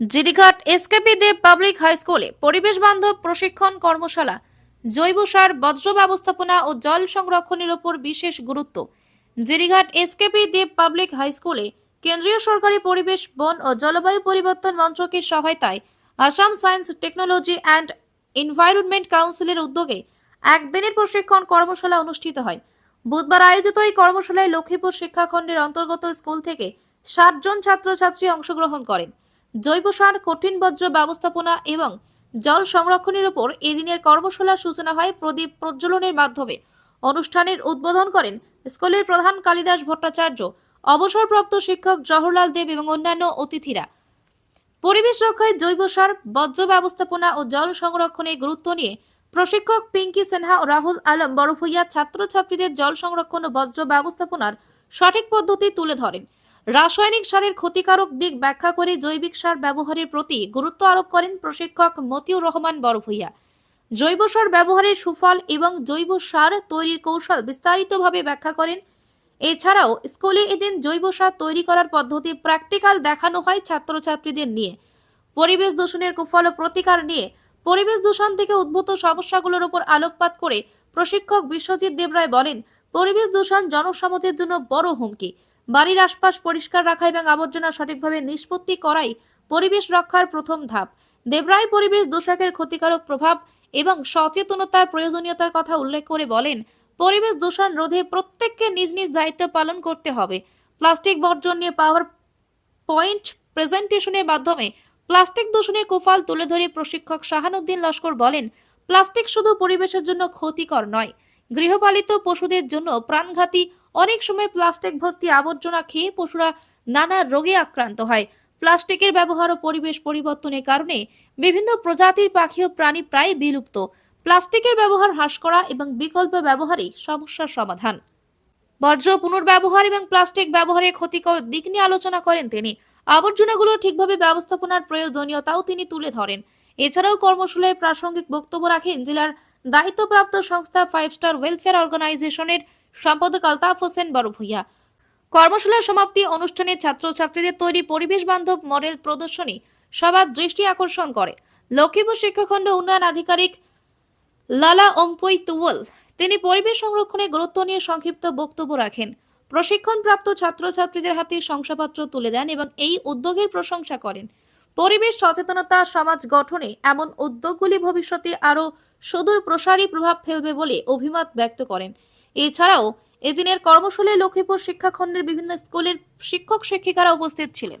Jirighat SKP Deb public high স্কুলে পরিবেশ বান্ধব প্রশিক্ষণ কর্মশালা, জৈব সার, বজ্র ব্যবস্থাপনা ও জল সংরক্ষণের ওপর বিশেষ গুরুত্ব। Jirighat SKP Deb public high স্কুলে কেন্দ্রীয় সরকারি পরিবেশ, বন ও জলবায়ু পরিবর্তন মন্ত্রকের সহায়তায় Assam science technology and environment কাউন্সিলের উদ্যোগে একদিনের প্রশিক্ষণ কর্মশালা অনুষ্ঠিত হয়। বুধবার আয়োজিত এই কর্মশালায় লক্ষ্মীপুর শিক্ষাখণ্ডের অন্তর্গত স্কুল থেকে ষাট জন ছাত্রছাত্রী অংশগ্রহণ করেন। জৈব সার, কঠিন বজ্র ব্যবস্থাপনা এবং জল সংরক্ষণের উপর এদিনের কর্মশালার সূচনা হয় প্রদীপ প্রজ্বলনের মাধ্যমে। অনুষ্ঠানের উদ্বোধন করেন স্কুলের প্রধান কালিদাস ভট্টাচার্য, অবসরপ্রাপ্ত শিক্ষক জওহরলাল দেব এবং অন্যান্য অতিথিরা। পরিবেশ রক্ষায় জৈব সার বজ্র ব্যবস্থাপনা ও জল সংরক্ষণে গুরুত্ব নিয়ে প্রশিক্ষক পিঙ্কি সিনহা ও রাহুল আলম বড়ভূইয়া ছাত্রছাত্রীদের জল সংরক্ষণ ও বজ্র ব্যবস্থাপনার সঠিক পদ্ধতি তুলে ধরেন। রাসায়নিক সারের ক্ষতিকারক দিক ব্যাখ্যা করে জৈবিক সার ব্যবহারের প্রতি গুরুত্ব আরোপ করেন প্রশিক্ষক মতিউর রহমান বড়ভূইয়া। জৈব সার ব্যবহারের সুফল এবং জৈব সার তৈরির কৌশল বিস্তারিতভাবে ব্যাখ্যা করেন। এছাড়াও স্কুলে এদিন জৈব সার তৈরি করার পদ্ধতি প্র্যাকটিক্যাল দেখানো হয় ছাত্রছাত্রীদের নিয়ে। পরিবেশ দূষণের কুফল ও প্রতিকার নিয়ে পরিবেশ দূষণ থেকে উদ্ভূত সমস্যাগুলোর উপর আলোকপাত করে প্রশিক্ষক বিশ্বজিৎ দেবরায় বলেন, পরিবেশ দূষণ জনসমাজের জন্য বড় হুমকি। বাড়ির আশপাশ পরিষ্কার রাখা এবং আবর্জনা সঠিকভাবে নিষ্পত্তি করাই পরিবেশ রক্ষার প্রথম ধাপ। দেবরায় পরিবেশ দূষকের ক্ষতিকারক প্রভাব এবং সচেতনতার প্রয়োজনীয়তার কথা উল্লেখ করে বলেন, পরিবেশ দূষণ রোধে প্রত্যেককে নিজ নিজ দায়িত্ব পালন করতে হবে। প্লাস্টিক বর্জন নিয়ে পাওয়ার পয়েন্ট প্রেজেন্টেশনের মাধ্যমে প্লাস্টিক দূষণের কুফল তুলে ধরে প্রশিক্ষক শাহানুদ্দিন লস্কর বলেন, প্লাস্টিক শুধু পরিবেশের জন্য ক্ষতিকর নয়, গৃহপালিত পশুদের জন্য প্রাণঘাতী অনেক সময় প্লাস্টিক ভর্তি আবর্জনা খেয়ে পশুরা নানা রোগে আক্রান্ত হয়। প্লাস্টিকের ব্যবহার ও পরিবেশ পরিবর্তনের কারণে বিভিন্ন প্রজাতির পাখি ও প্রাণী প্রায় বিলুপ্ত। প্লাস্টিকের ব্যবহার হ্রাস করা এবং বিকল্প ব্যবহারই সমস্যার সমাধান। বর্জ্য পুনর্ব্যবহার এবং প্লাস্টিক ব্যবহারের ক্ষতিকর দিক নিয়ে আলোচনা করেন তিনি। আবর্জনাগুলো ঠিকভাবে ব্যবস্থাপনার প্রয়োজনীয়তাও তিনি তুলে ধরেন। এছাড়াও কর্মশালায় প্রাসঙ্গিক বক্তব্য রাখেন জেলার দায়িত্বপ্রাপ্ত সংস্থা ফাইভ স্টার ওয়েলফেয়ার অর্গানাইজেশনের সম্পাদক আলতাফ হোসেন বড় বড়ভূইয়া কর্মশালার সমাপ্তি অনুষ্ঠানে ছাত্রছাত্রীদের তৈরি পরিবেশ বান্ধব মডেল প্রদর্শনী সবার দৃষ্টি আকর্ষণ করে। লক্ষ্মীপুর শিক্ষাখণ্ড উন্নয়ন আধিকারিক লালা ওম্পই তুওল তিনি পরিবেশ সংরক্ষণে গুরুত্ব নিয়ে সংক্ষিপ্ত বক্তব্য রাখেন। প্রশিক্ষণপ্রাপ্ত ছাত্রছাত্রীদের হাতে শংসাপত্র তুলে দেন এবং এই উদ্যোগের প্রশংসা করেন। পরিবেশ সচেতনতা সমাজ গঠনে এমন উদ্যোগগুলি ভবিষ্যতে আরও সুদূর প্রসারী প্রভাব ফেলবে বলে অভিমত ব্যক্ত করেন। এছাড়াও এদিনের কর্মশালে লক্ষ্মীপুর শিক্ষাখণ্ডের বিভিন্ন স্কুলের শিক্ষক শিক্ষিকারা উপস্থিত ছিলেন।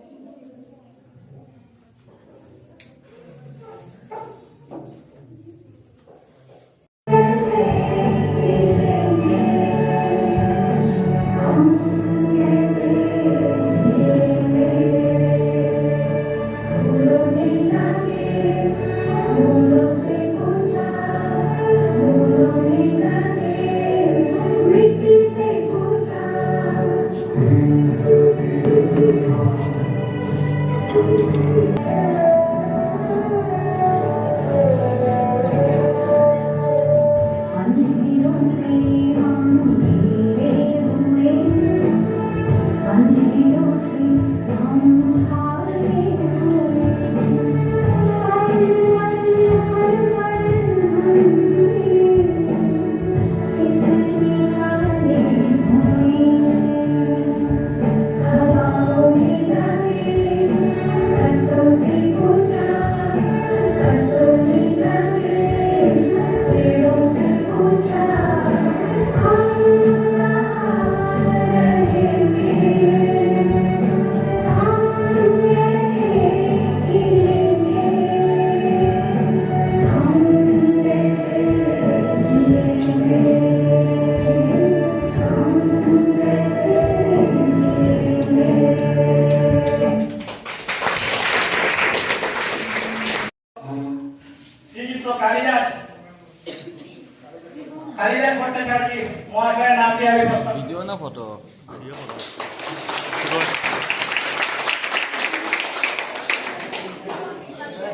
ભટ્ટાચાર્યજી મહોદય નામ આપી આવી વિડીયો ના ફોટો વિડીયો ફોટો